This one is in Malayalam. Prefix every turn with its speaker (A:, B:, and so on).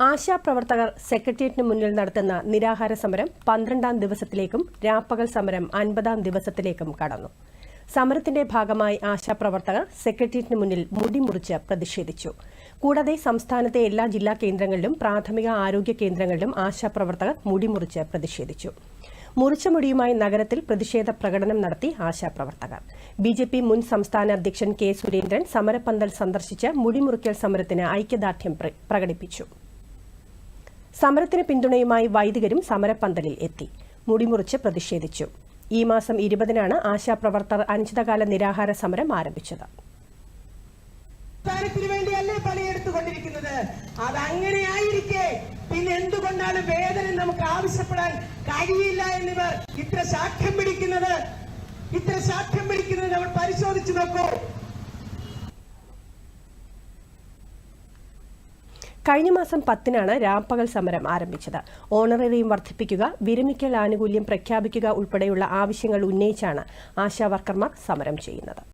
A: ആശാപ്രവർത്തകർ സെക്രട്ടേറിയറ്റിന് മുന്നിൽ നടത്തുന്ന നിരാഹാര സമരം പന്ത്രണ്ടാം ദിവസത്തിലേക്കും രാപ്പകൽ സമരം അൻപതാം ദിവസത്തിലേക്കും കടന്നു. സമരത്തിന്റെ ഭാഗമായി ആശാപ്രവർത്തകർ സെക്രട്ടേറിയറ്റിന് മുന്നിൽ മുടിമുറിച്ച് പ്രതിഷേധിച്ചു. കൂടാതെ സംസ്ഥാനത്തെ എല്ലാ ജില്ലാ കേന്ദ്രങ്ങളിലും പ്രാഥമിക ആരോഗ്യ കേന്ദ്രങ്ങളിലും ആശാപ്രവർത്തകർ മുടിമുറിച്ച് പ്രതിഷേധിച്ചു. മുറിച്ച മുടിയുമായി നഗരത്തിൽ പ്രതിഷേധ പ്രകടനം നടത്തി ആശാപ്രവർത്തകർ. ബി ജെ പി മുൻ സംസ്ഥാന അധ്യക്ഷൻ കെ സുരേന്ദ്രൻ സമരപ്പന്തൽ സന്ദർശിച്ച് മുടിമുറിക്കൽ സമരത്തിന് ഐക്യദാർഢ്യം പ്ര- പ്രകടിപ്പിച്ചു. സമരത്തിന് പിന്തുണയുമായി വൈദികരും സമരപ്പന്തലിൽ എത്തി. മുടിമുറിച്ച് പ്രതിഷേധിച്ചു. ഈ മാസം ഇരുപതിനാണ് ആശാപ്രവർത്തകർ അനിശ്ചിതകാല നിരാഹാര സമരം ആരംഭിച്ചത്.
B: അത് അങ്ങനെയായിരിക്കെ പിന്നെ എന്തുകൊണ്ടാണ് വേതനം നമുക്ക് ആവശ്യപ്പെടാൻ കഴിയില്ല എന്നിവർ ഇത്ര സാക്ഷ്യം പിടിക്കുന്നത്? ഇത്ര സാക്ഷ്യം പിടിക്കുന്നത് നമ്മൾ പരിശോധിച്ചു നോക്കൂ.
A: കഴിഞ്ഞ മാസം പത്തിനാണ് രാപ്പകൽ സമരം ആരംഭിച്ചത്. ഓണറേറിയം വർദ്ധിപ്പിക്കുക വിരമിക്കൽ ആനുകൂല്യം പ്രഖ്യാപിക്കുക ഉൾപ്പെടെയുള്ള ആവശ്യങ്ങൾ ഉന്നയിച്ചാണ് ആശാവർക്കർമാർ സമരം ചെയ്യുന്നത്.